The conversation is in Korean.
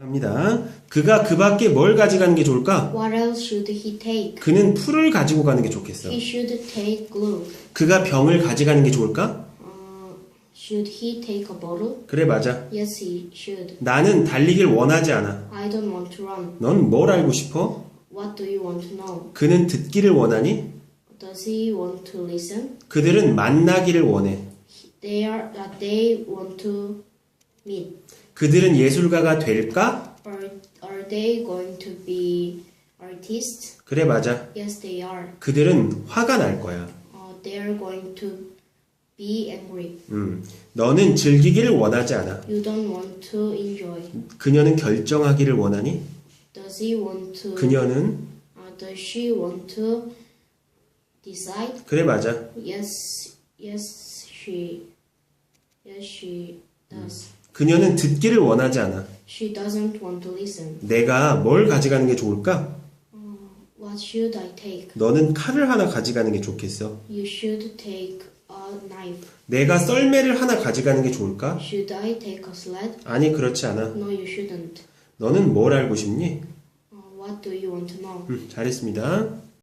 합니다. 그가 그 밖에 뭘 가져가는 게 좋을까? What else should he take? 그는 풀을 가지고 가는 게 좋겠어. He should take glue. 그가 병을 가져가는 게 좋을까? Uh, should he take a bottle? 그래 맞아. Yes, he should. 나는 달리길 원하지 않아. I don't want to run. 넌 뭘 알고 싶어? What do you want to know? 그는 듣기를 원하니? Does he want to listen? 그들은 만나기를 원해. They are they want to meet. 그들은 예술가가 될까? Are are they going to be artists? 그래 맞아. Yes, they are. 그들은 화가 날 거야. Uh, they are going to be angry. 음. 너는 즐기기를 원하지 않아. You don't want to enjoy. 그녀는 결정하기를 원하니? Does he want to? 그녀는 Uh, does she want to decide? 그래 맞아. Yes, yes, she. Yes, she does. 그녀는 듣기를 원하지 않아. She doesn't want to listen. 내가 뭘 가져가는 게 좋을까? What should I take? 너는 칼을 하나 가져가는 게 좋겠어. You should take a knife. 내가 썰매를 하나 가져가는 게 좋을까? Should I take a sled? 아니 그렇지 않아. No, you shouldn't. 너는 뭘 알고 싶니? Uh, what do you want to know? 음, 잘했습니다.